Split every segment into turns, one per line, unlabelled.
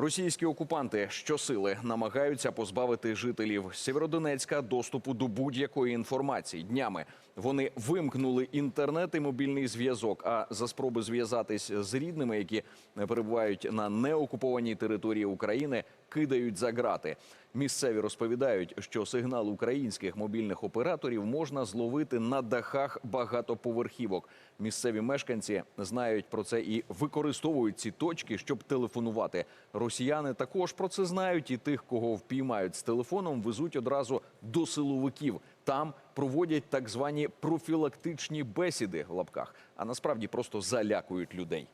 Російські окупанти щосили намагаються позбавити жителів Сєвєродонецька доступу до будь-якої інформації. Днями вони вимкнули інтернет і мобільний зв'язок. А за спроби зв'язатись з рідними, які перебувають на неокупованій території України, кидають за грати. Місцеві розповідають, що сигнал українських мобільних операторів можна зловити на дахах багатоповерхівок. Місцеві мешканці знають про це і використовують ці точки, щоб телефонувати. Росіяни також про це знають, і тих, кого впіймають з телефоном, везуть одразу до силовиків. Там проводять так звані профілактичні бесіди в лапках, а насправді просто залякують людей.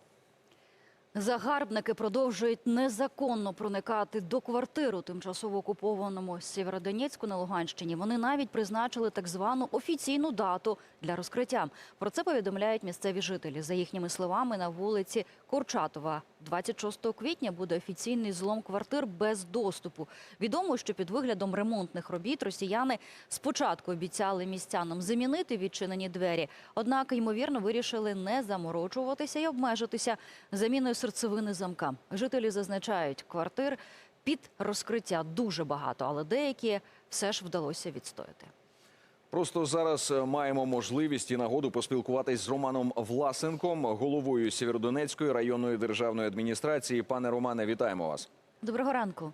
Загарбники продовжують незаконно проникати до квартиру тимчасово окупованому Сєвєродонецьку на Луганщині. Вони навіть призначили так звану офіційну дату для розкриття. Про це повідомляють місцеві жителі. За їхніми словами, на вулиці Курчатова 26 квітня буде офіційний злом квартир без доступу. Відомо, що під виглядом ремонтних робіт росіяни спочатку обіцяли містянам замінити відчинені двері, однак ймовірно вирішили не заморочуватися і обмежитися заміною серцевини замка. Жителі зазначають, квартир під розкриття дуже багато, але деякі все ж вдалося відстояти.
Просто зараз е, маємо можливість і нагоду поспілкуватись з Романом Власенком, головою Сєвєродонецької районної державної адміністрації. Пане Романе, вітаємо вас.
Доброго ранку.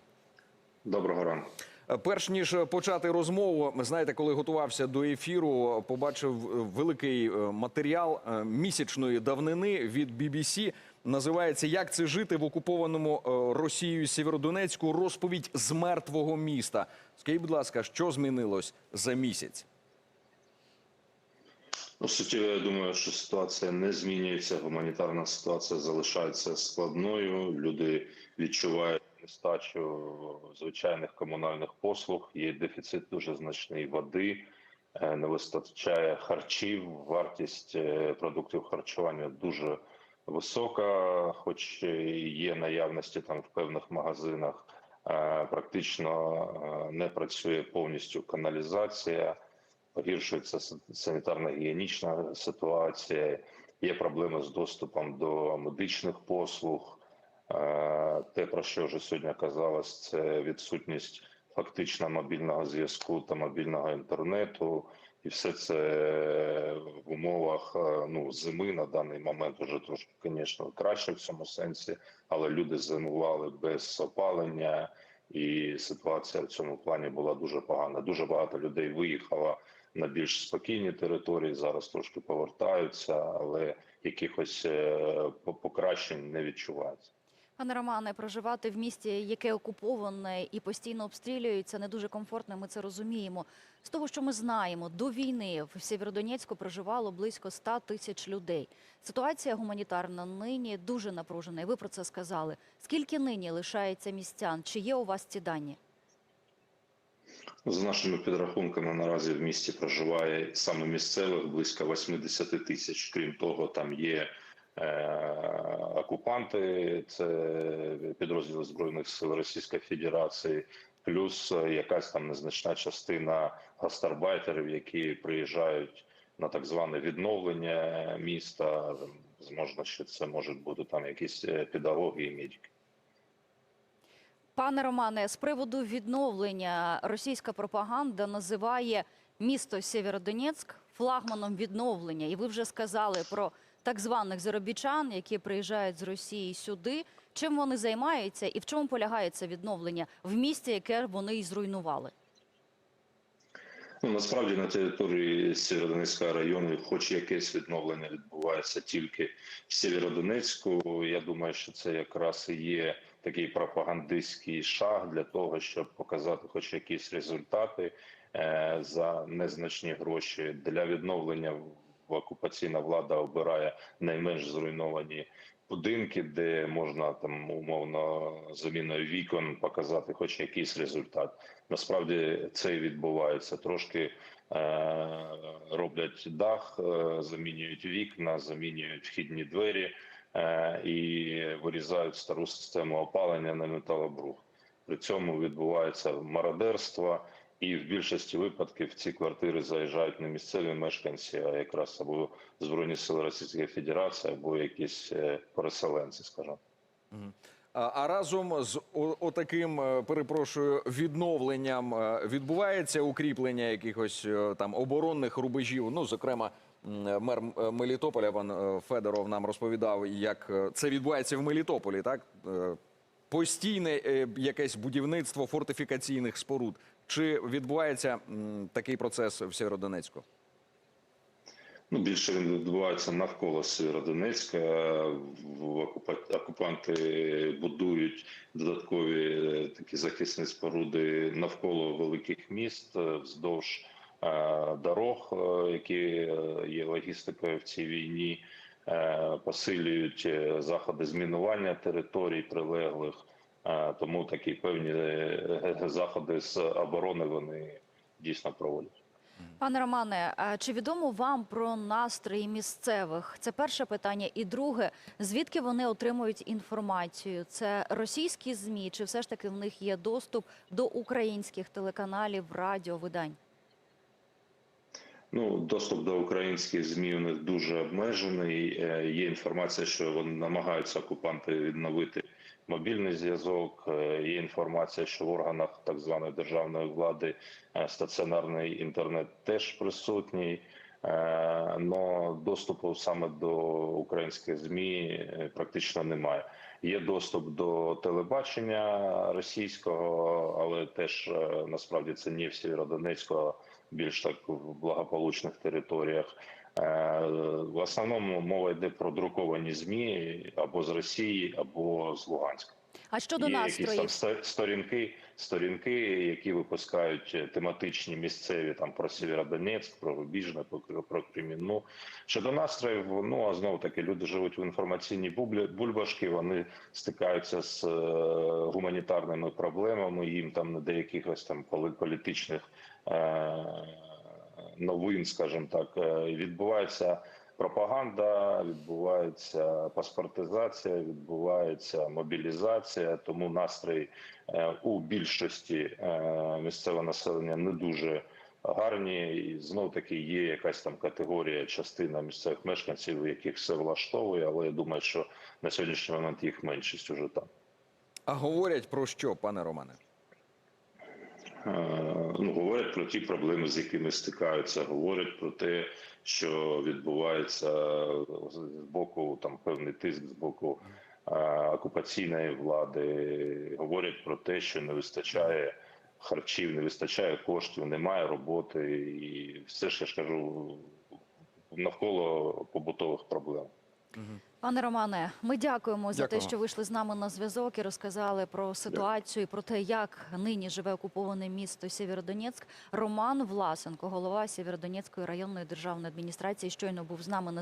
Доброго ранку.
Е, Перш ніж почати розмову, знаєте, коли готувався до ефіру, побачив е, великий е, матеріал е, місячної давнини від BBC. Називається Як це жити в окупованому е, Росією Сєвєродонецьку? Розповідь з мертвого міста. Скажіть, будь ласка, що змінилось за місяць?
Ну, суттєво, я думаю, що ситуація не змінюється. Гуманітарна ситуація залишається складною. Люди відчувають нестачу звичайних комунальних послуг. Є дефіцит дуже значний води, е, не вистачає харчів. Вартість е, продуктів харчування дуже висока, хоч є наявності там в певних магазинах. е, Практично не працює повністю каналізація погіршується санітарно-гігієнічна ситуація, є проблеми з доступом до медичних послуг. Е, Те, про що вже сьогодні казалось, це відсутність фактично мобільного зв'язку та мобільного інтернету, і все це в умовах е, ну, зими на даний момент вже трошки, звісно, краще в цьому сенсі, але люди зимували без опалення, і ситуація в цьому плані була дуже погана. Дуже багато людей виїхало на більш спокійні території. Зараз трошки повертаються, але якихось е, по- покращень не відчувається.
Пане Романе, проживати в місті, яке окуповане і постійно обстрілюється, не дуже комфортно. Ми це розуміємо. З того, що ми знаємо, до війни в Сєвєродонецьку проживало близько 100 тисяч людей. Ситуація гуманітарна нині дуже напружена. І ви про це сказали. Скільки нині лишається містян? Чи є у вас ці дані?
За нашими підрахунками, наразі в місті проживає саме місцевих близько 80 тисяч. Крім того, там є окупанти, це підрозділи збройних сил Російської Федерації, плюс е, якась там незначна частина гастарбайтерів, які приїжджають на так зване відновлення міста. Можна ще це можуть бути там якісь е, педагоги і медики.
Пане Романе, з приводу відновлення російська пропаганда називає місто Сєвєродонецьк флагманом відновлення. І ви вже сказали про так званих заробітчан, які приїжджають з Росії сюди. Чим вони займаються і в чому полягає це відновлення в місті, яке вони і зруйнували?
Ну, насправді на території Сєвєродонецького району, хоч якесь відновлення відбувається тільки в Сєвєродонецьку. Я думаю, що це якраз і є такий пропагандистський шаг для того, щоб показати, хоч якісь результати е, за незначні гроші для відновлення. Окупаційна влада обирає найменш зруйновані будинки, де можна там умовно заміною вікон показати, хоч якийсь результат. Насправді це і відбувається. Трошки е, роблять дах, е, замінюють вікна, замінюють вхідні двері е, і вирізають стару систему опалення на металобрух. При цьому відбувається мародерство, і в більшості випадків ці квартири заїжджають не місцеві мешканці, а якраз або збройні сили Російської Федерації, або якісь е, переселенці, скажімо.
А, разом з отаким, е, перепрошую, відновленням е, відбувається укріплення якихось там оборонних рубежів. Ну, зокрема, мер Мелітополя пан Федоров нам розповідав, як це відбувається в Мелітополі, так? Постійне якесь будівництво фортифікаційних споруд. Чи відбувається такий процес в Сєвєродонецьку?
Ну, більше він відбувається навколо Сєвєродонецька. Окупанти будують додаткові е, такі захисні споруди навколо великих міст е, вздовж е, дорог, які є логістикою в цій війні. Посилюють заходи змінування територій прилеглих, тому такі певні е, заходи з оборони вони дійсно проводять.
Пане Романе, чи відомо вам про настрої місцевих? Це перше питання. І друге, звідки вони отримують інформацію? Це російські змі, чи все ж таки в них є доступ до українських телеканалів, радіо, видань?
Ну, доступ до українських змі у них дуже обмежений. Е, Є інформація, що вони намагаються окупанти відновити мобільний зв'язок. Е, Є інформація, що в органах так званої державної влади е, стаціонарний інтернет теж присутній. Але доступу саме до українських змі е, практично немає. Є доступ до телебачення російського, але теж е, насправді це не в Сєвєродонецьку, а більш так в благополучних територіях. Е, В основному мова йде про друковані змі або з Росії, або з Луганська.
А щодо
Є якісь там
настроїв?
сторінки, сторінки, які випускають е, тематичні місцеві там про Сєвєродонецьк, про Рубіжне, про, про Кремінну. Щодо настроїв, ну а знову таки люди живуть в інформаційній бульбашки. Вони стикаються з е, гуманітарними проблемами. Їм там не до якихось там поли- політичних новин, скажімо так, е, відбувається пропаганда, відбувається паспортизація, відбувається мобілізація. Тому настрій е, у більшості е, місцевого населення не дуже гарні. І знов таки є якась там категорія, частина місцевих мешканців, яких все влаштовує, але я думаю, що на сьогоднішній момент їх меншість уже там.
А говорять про що, пане Романе?
Ну, говорять про ті проблеми, з якими стикаються, говорять про те, що відбувається з боку там певний тиск з боку окупаційної влади. Говорять про те, що не вистачає харчів, не вистачає коштів, немає роботи, і все ж я ж кажу навколо побутових проблем.
Пане Романе, ми дякуємо за те, що вийшли з нами на зв'язок і розказали про ситуацію, і про те, як нині живе окуповане місто Сєвєродонецьк. Роман Власенко, голова Сєвєродонецької районної державної адміністрації, щойно був з нами на